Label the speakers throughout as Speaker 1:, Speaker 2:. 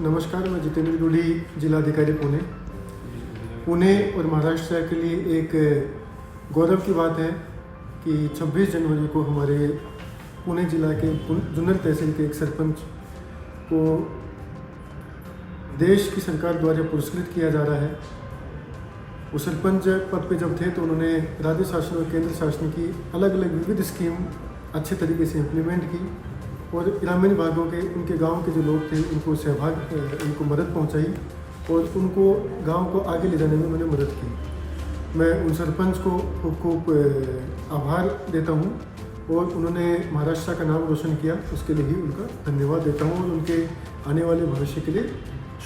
Speaker 1: नमस्कार, मैं जितेंद्र डोली, जिलाधिकारी पुणे। पुणे और महाराष्ट्र के लिए एक गौरव की बात है कि 26 जनवरी को हमारे पुणे जिला के जुन्नर तहसील के एक सरपंच को देश की सरकार द्वारा पुरस्कृत किया जा रहा है। वो सरपंच पद पे जब थे तो उन्होंने राज्य शासन और केंद्र शासन की अलग अलग विविध स्कीम अच्छे तरीके से इम्प्लीमेंट की। और ग्रामीण भागों के उनके गांव के जो लोग थे उनको सहभाग उनको मदद पहुंचाई और उनको गांव को आगे ले जाने में मैंने मदद की। मैं उन सरपंच को खूब खूब आभार देता हूं और उन्होंने महाराष्ट्र का नाम रोशन किया। उसके लिए ही उनका धन्यवाद देता हूं और उनके आने वाले भविष्य के लिए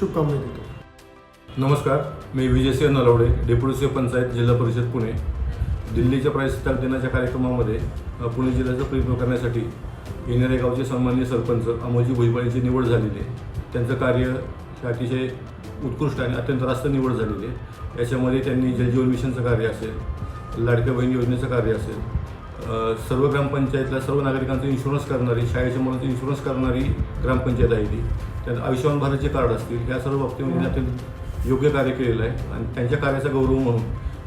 Speaker 1: शुभकामनाएं देता हूँ।
Speaker 2: नमस्कार मी विजयसिंह नलवडे डेप्युटी सीओ पंचायत जिल्हा परिषद पुणे. दिल्लीच्या प्रजासत्ताक दिनाच्या कार्यक्रमामध्ये पुणे जिल्ह्याचा प्रयत्न करण्यासाठी येणारे गावचे सन्मान्य सरपंच अमोलजी भुजबळ यांची निवड झालेली आहे. त्यांचं कार्य हे अतिशय उत्कृष्ट आणि अत्यंत रास्त निवड झालेली आहे. याच्यामध्ये त्यांनी जलजीवन मिशनचं कार्य असेल लाडक्या बहीण योजनेचं कार्य असेल सर्व ग्रामपंचायतला सर्व नागरिकांचं इन्शुरन्स करणारी शाळेच्या मुलांचं इन्शुरन्स करणारी ग्रामपंचायत आहे ती. त्यात आयुष्यमान भारतचे कार्ड असतील या सर्व बाबतीमध्ये त्यांनी अत्यंत योग्य कार्य केलेलं आहे. आणि त्यांच्या कार्याचा गौरव म्हणून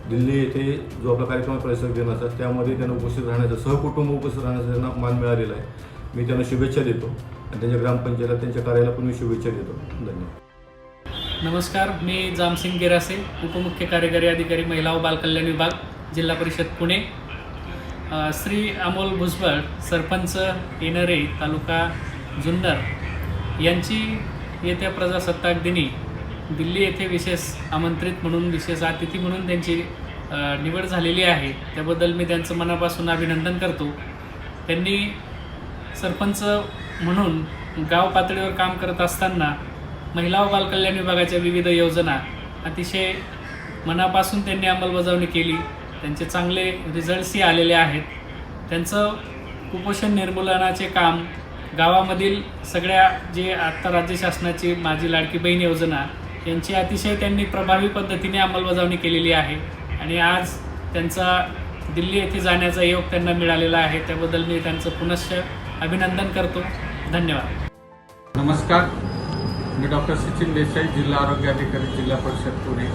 Speaker 2: दिल्ली येथे जो आपला कार्यक्रम परिसर प्रवेश त्यामध्ये त्यांना उपस्थित राहण्याचा सहकुटुंब उपस्थित राहण्याचा त्यांना मान मिळालेला आहे. मी त्यांना शुभेच्छा देतो. आणि त्यांच्या ग्रामपंचायत त्यांच्या कार्याला पण मी शुभेच्छा देतो. धन्यवाद.
Speaker 3: नमस्कार मी जामसिंग गिरासे उपमुख्य कार्यकारी अधिकारी महिला व बालकल्याण विभाग जिल्हा परिषद पुणे. श्री अमोल भुजबळ सरपंच येणरे तालुका जुन्नर यांची येत्या प्रजासत्ताक दिनी दिल्ली येथे विशेष आमंत्रित म्हणून विशेष अतिथी म्हणून त्यांची निवड झालेली आहे. त्याबद्दल मी त्यांचं मनापासून अभिनंदन करतो. त्यांनी सरपंच म्हणून गाव पातळीवर काम करत असताना महिला व बालकल्याण विभागाच्या विविध योजना अतिशय मनापासून त्यांनी अंमलबजावणी केली. त्यांचे चांगले रिझल्ट्सही आलेले आहेत. त्यांचं कुपोषण निर्मूलनाचे काम गावामधील सगळ्या जे आत्ता राज्य शासनाची माझी लाडकी बहीण योजना यांची अतिशय त्यांनी प्रभावी पद्धतीने अंमलबजावणी केलेली आहे आणि आज त्यांचा दिल्ली येथे जाण्याचा योग त्यांना मिळालेला आहे. त्याबद्दल मी त्यांचं पुनश्च अभिनंदन करतो. धन्यवाद.
Speaker 4: नमस्कार. मी डॉक्टर सचिन देसाई जिल्हा आरोग्य अधिकारी जिल्हा परिषद पुणे.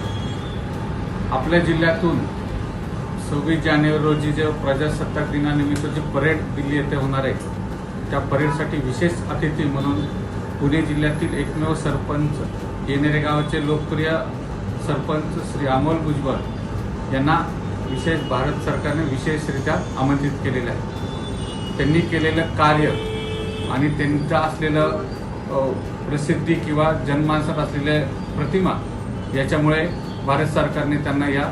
Speaker 4: आपल्या जिल्ह्यातून सव्वीस जानेवारी रोजी जे प्रजासत्ताक दिनानिमित्त जे परेड दिल्ली येथे होणार आहे त्या परेडसाठी विशेष अतिथी म्हणून पुणे जिल्ह्यातील एकमेव सरपंच येणेरे गावाचे लोकप्रिय सरपंच श्री अमोल भुजबळ यांना विशेष भारत सरकारने विशेषरित्या आमंत्रित केलेलं आहे. त्यांनी केलेलं कार्य आणि त्यांचं असलेलं प्रसिद्धी किंवा जनमानसात असलेल्या प्रतिमा याच्यामुळे भारत सरकारने त्यांना या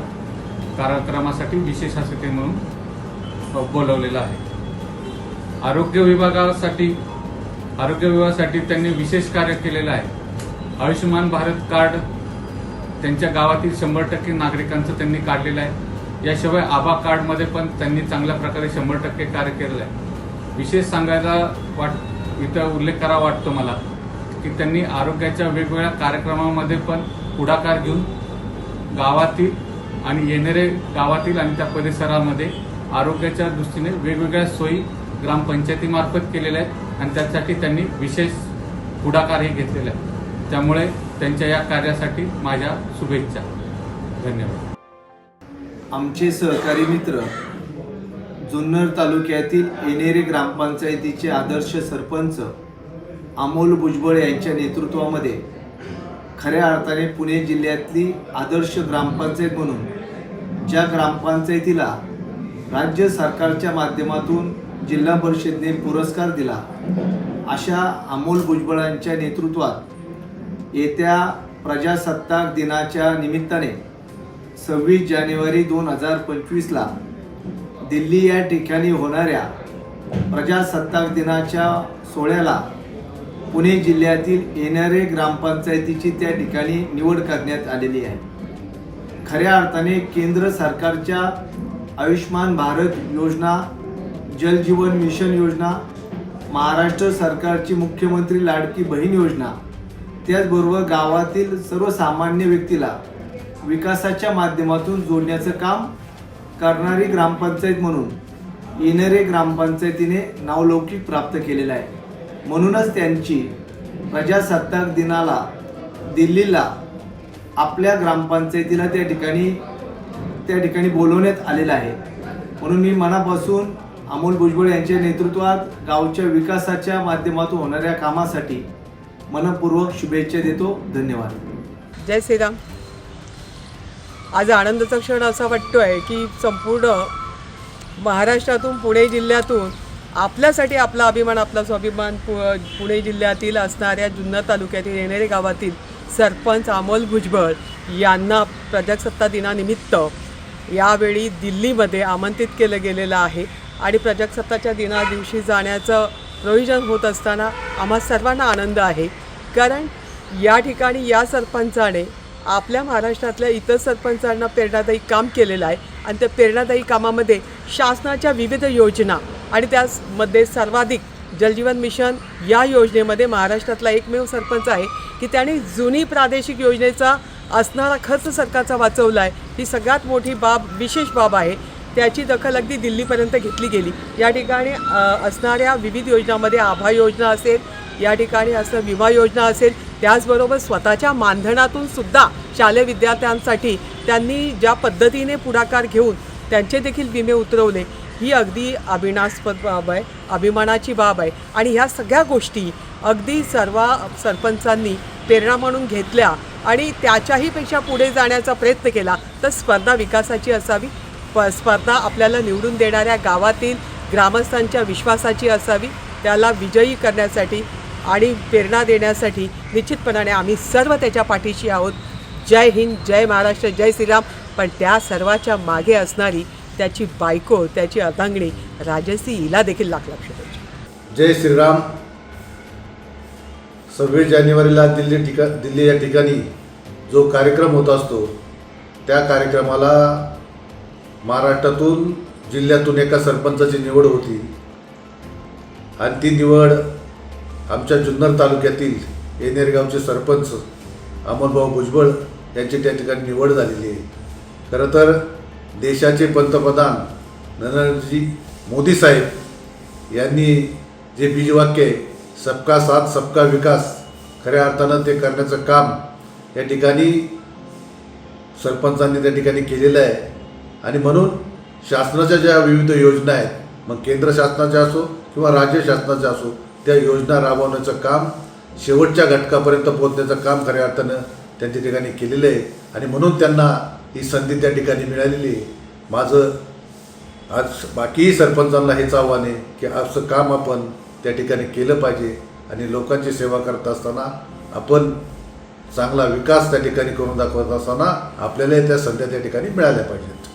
Speaker 4: कार्यक्रमासाठी विशेष अतिथी म्हणून बोलवलेलं आहे. आरोग्य विभागासाठी आरोग्य विभागासाठी त्यांनी विशेष कार्य केलेलं आहे. आयुष्यमान भारत कार्ड त्यांच्या गावातील शंभर टक्के नागरिकांचं त्यांनी काढलेलं आहे. याशिवाय आभा कार्डमध्ये पण त्यांनी चांगल्या प्रकारे शंभर टक्के कार्य केलेलं आहे. विशेष सांगायला वाट इथं उल्लेख करावा वाटतो मला की त्यांनी आरोग्याच्या वेगवेगळ्या कार्यक्रमामध्ये पण पुढाकार घेऊन गावातील आणि येणारे गावातील आणि त्या परिसरामध्ये आरोग्याच्या दृष्टीने वेगवेगळ्या सोयी ग्रामपंचायतीमार्फत केलेल्या आहेत आणि त्यासाठी त्यांनी विशेष पुढाकारही घेतलेला आहे. त्यामुळे त्यांच्या या कार्यासाठी माझ्या शुभेच्छा. धन्यवाद.
Speaker 5: आमचे सहकारी मित्र जुन्नर तालुक्यातील येणेरे ग्रामपंचायतीचे आदर्श सरपंच अमोल भुजबळ यांच्या नेतृत्वामध्ये खऱ्या अर्थाने पुणे जिल्ह्यातली आदर्श ग्रामपंचायत म्हणून ज्या ग्रामपंचायतीला राज्य सरकारच्या माध्यमातून जिल्हा परिषदेने पुरस्कार दिला अशा अमोल भुजबळांच्या नेतृत्वात येत्या प्रजासत्ताक दिनाच्या निमित्ताने सव्वीस जानेवारी दोन हजार पंचवीसला दिल्ली या ठिकाणी होणाऱ्या प्रजासत्ताक दिनाच्या सोहळ्याला पुणे जिल्ह्यातील येणारे ग्रामपंचायतीची त्या ठिकाणी निवड करण्यात आलेली आहे. खऱ्या अर्थाने केंद्र सरकारच्या आयुष्मान भारत योजना जलजीवन मिशन योजना महाराष्ट्र सरकारची मुख्यमंत्री लाडकी बहीण योजना त्याचबरोबर गावातील सर्वसामान्य व्यक्तीला विकासाच्या माध्यमातून जोडण्याचं काम करणारी ग्रामपंचायत म्हणून इनरे ग्रामपंचायतीने नावलौकिक प्राप्त केलेला आहे. म्हणूनच त्यांची प्रजासत्ताक दिनाला दिल्लीला आपल्या ग्रामपंचायतीला त्या ठिकाणी त्या ठिकाणी बोलवण्यात आलेलं आहे. म्हणून मी मनापासून अमोल भुजबळ यांच्या नेतृत्वात गावच्या विकासाच्या माध्यमातून होणाऱ्या कामासाठी मनपूर्वक शुभेच्छा देतो. धन्यवाद.
Speaker 6: जय श्रीराम. आज आनंदाचा क्षण असा वाटतो आहे की संपूर्ण महाराष्ट्रातून पुणे जिल्ह्यातून आपल्यासाठी आपला अभिमान आपला स्वाभिमान पु पुणे जिल्ह्यातील असणाऱ्या जुन्नर तालुक्यातील येणेरे गावातील सरपंच अमोल भुजबळ यांना प्रजासत्ता दिनानिमित्त यावेळी दिल्लीमध्ये आमंत्रित केलं गेलेलं आहे. आणि प्रजासत्ताच्या दिना दिवशी जाण्याचं प्रयोजन होत असताना आम्हा सर्वांना आनंद आहे. कारण या ठिकाणी या सरपंचाने आपल्या महाराष्ट्रातल्या इतर सरपंचांना प्रेरणादायी काम केलेलं आहे आणि त्या प्रेरणादायी कामामध्ये शासनाच्या विविध योजना आणि त्यामध्ये सर्वाधिक जलजीवन मिशन या योजनेमध्ये महाराष्ट्रातला एकमेव सरपंच आहे की त्याने जुनी प्रादेशिक योजनेचा असणारा खर्च सरकारचा वाचवला आहे ही सगळ्यात मोठी बाब विशेष बाब आहे. त्याची दखल अगदी दिल्लीपर्यंत घेतली गेली. या ठिकाणी असणाऱ्या विविध योजनांमध्ये आभा योजना असेल या ठिकाणी असं विमा योजना असेल त्याचबरोबर स्वतःच्या मानधनातून सुद्धा शालेय विद्यार्थ्यांसाठी त्यांनी ज्या पद्धतीने पुढाकार घेऊन त्यांचे देखील विमे उतरवले ही अगदी अभिनास्पद बाब आहे अभिमानाची बाब आहे. आणि ह्या सगळ्या गोष्टी अगदी सर्व सरपंचांनी प्रेरणा म्हणून घेतल्या आणि त्याच्याही पेक्षा पुढे जाण्याचा प्रयत्न केला तर स्पर्धा विकासाची असावी प स्पर्धा आपल्याला निवडून देणाऱ्या गावातील ग्रामस्थांच्या विश्वासाची असावी त्याला विजयी करण्यासाठी आणि प्रेरणा देण्यासाठी निश्चितपणाने आम्ही सर्व त्याच्या पाठीशी आहोत. जय हिंद जय महाराष्ट्र जय श्रीराम. पण त्या सर्वाच्या मागे असणारी त्याची बायको त्याची अदांगणी राजसी हिला देखील लाख लक्ष
Speaker 7: जय श्रीराम. सव्वीस जानेवारीला दिल्ली ठिका दिल्ली या ठिकाणी जो कार्यक्रम होत असतो त्या कार्यक्रमाला महाराष्ट्रातून जिल्ह्यातून एका सरपंचाची निवड होती. आणि ती निवड आमच्या जुन्नर तालुक्यातील येनेरगावचे सरपंच अमोलभाऊ भुजबळ यांची त्या ठिकाणी निवड झालेली आहे. खरं तर देशाचे पंतप्रधान नरेंद्रजी मोदी साहेब यांनी जे बीजवाक्य आहे सबका साथ सबका विकास खऱ्या अर्थानं ते करण्याचं काम या ठिकाणी सरपंचांनी त्या ठिकाणी केलेलं आहे. आणि म्हणून शासनाच्या ज्या विविध योजना आहेत मग केंद्र शासनाच्या असो किंवा राज्य शासनाच्या असो त्या योजना राबवण्याचं काम शेवटच्या घटकापर्यंत पोहोचण्याचं काम खऱ्या अर्थानं त्यांच्या ठिकाणी केलेलं आहे. आणि म्हणून त्यांना ही संधी त्या ठिकाणी मिळालेली आहे. माझं आज बाकीही सरपंचांना हेच आव्हान आहे की असं काम आपण त्या ठिकाणी केलं पाहिजे आणि लोकांची सेवा करत असताना आपण चांगला विकास त्या ठिकाणी करून दाखवत असताना आपल्यालाही त्या संध्या त्या ठिकाणी मिळाल्या पाहिजेत.